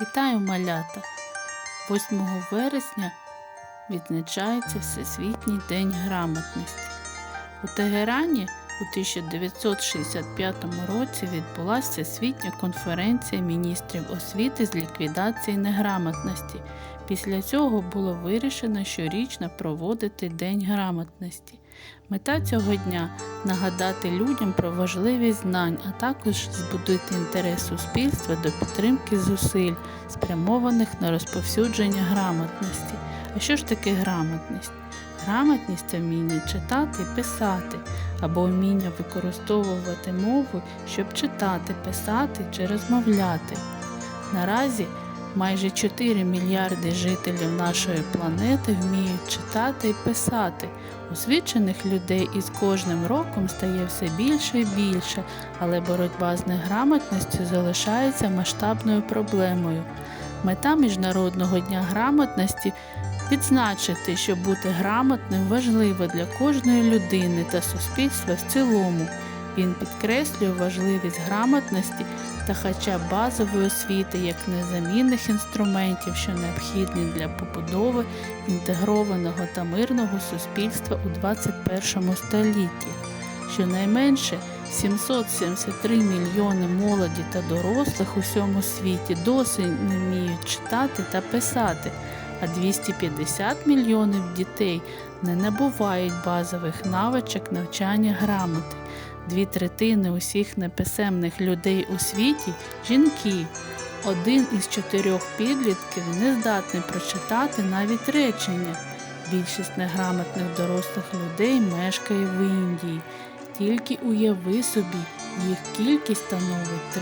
Вітаю малята! 8 вересня відзначається Всесвітній день грамотності. У Тегерані у 1965 році відбулася Всесвітня конференція міністрів освіти з ліквідації неграмотності. Після цього було вирішено щорічно проводити День грамотності. Мета цього дня нагадати людям про важливість знань, а також збудити інтерес суспільства до підтримки зусиль, спрямованих на розповсюдження грамотності. А що ж таке грамотність? Грамотність це вміння читати і писати, або вміння використовувати мову, щоб читати, писати чи розмовляти. Наразі майже 4 мільярди жителів нашої планети вміють читати і писати. Освічених людей із кожним роком стає все більше і більше, але боротьба з неграмотністю залишається масштабною проблемою. Мета Міжнародного дня грамотності відзначити, що бути грамотним важливо для кожної людини та суспільства в цілому. Він підкреслює важливість грамотності та хоча базової освіти як незамінних інструментів, що необхідні для побудови інтегрованого та мирного суспільства у 21 столітті. Щонайменше 773 мільйони молоді та дорослих у всьому світі досі не вміють читати та писати, а 250 мільйонів дітей не набувають базових навичок навчання грамоти. Дві третини усіх неписемних людей у світі жінки. Один із чотирьох підлітків не здатний прочитати навіть речення. Більшість неграмотних дорослих людей мешкає в Індії. Тільки уяви собі, їх кількість становить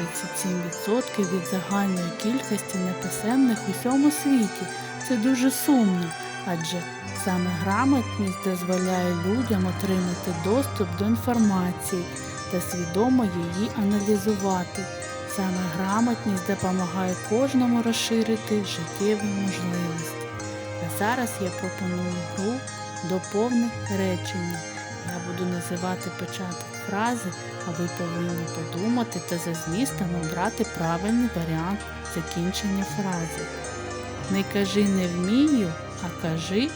37% від загальної кількості неписемних у всьому світі. Це дуже сумно, адже саме грамотність дозволяє людям отримати доступ до інформації та свідомо її аналізувати. Саме грамотність допомагає кожному розширити життєві можливості. А зараз я пропоную гру доповни речення. Я буду називати початок фрази, а ви повинні подумати та за змістом обрати правильний варіант закінчення фрази. Не кажи не вмію, а кажи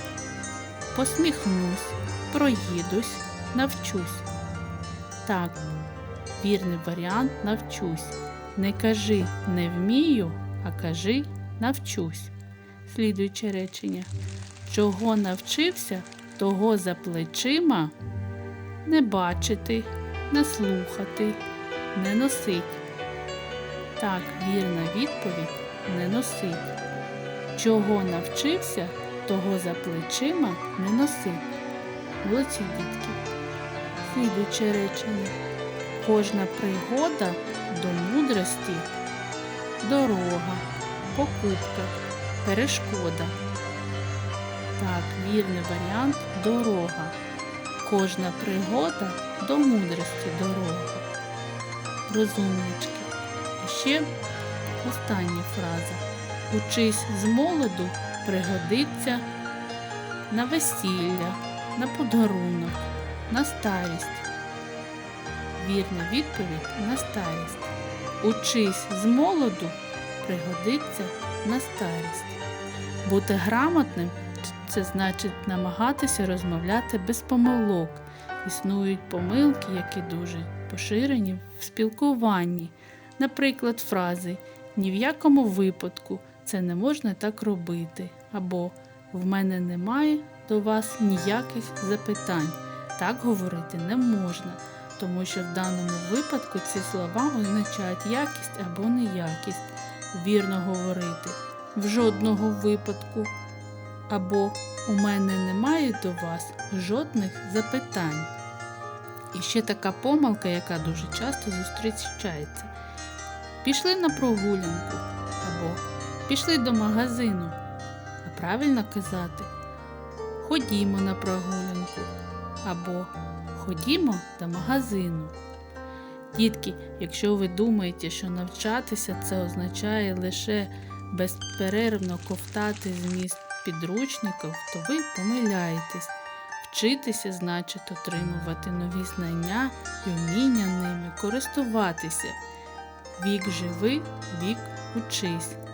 посміхнусь, проїдусь, навчусь. Так, вірний варіант навчусь. Не кажи не вмію, а кажи навчусь. Слідуюче речення. Чого навчився, того за плечима не бачити, не слухати, не носить. Так, вірна відповідь не носить. Чого навчився, того за плечима не носить. Молодці дітки. Слідуюче речення. Кожна пригода до мудрості, дорога, покупка, перешкода. Так, вірний варіант дорога. Кожна пригода до мудрості дорога. Розумнички. І ще остання фраза. Учись з молоду пригодиться на весілля, на подарунок, на старість. Вірна відповідь на старість. Учись з молоду пригодиться на старість. Бути грамотним це значить намагатися розмовляти без помилок. Існують помилки, які дуже поширені в спілкуванні. Наприклад, фрази ні в якому випадку це не можна так робити. Або в мене немає до вас ніяких запитань. Так говорити не можна, тому що в даному випадку ці слова означають якість або неякість. Вірно говорити в жодного випадку. Або у мене немає до вас жодних запитань. І ще така помилка, яка дуже часто зустрічається. Пішли на прогулянку або пішли до магазину. Правильно казати ходімо на прогулянку або ходімо до магазину. Дітки, якщо ви думаєте, що навчатися це означає лише безперервно ковтати зміст підручників, то ви помиляєтесь. Вчитися значить отримувати нові знання і вміння ними користуватися. Вік живи, вік учись.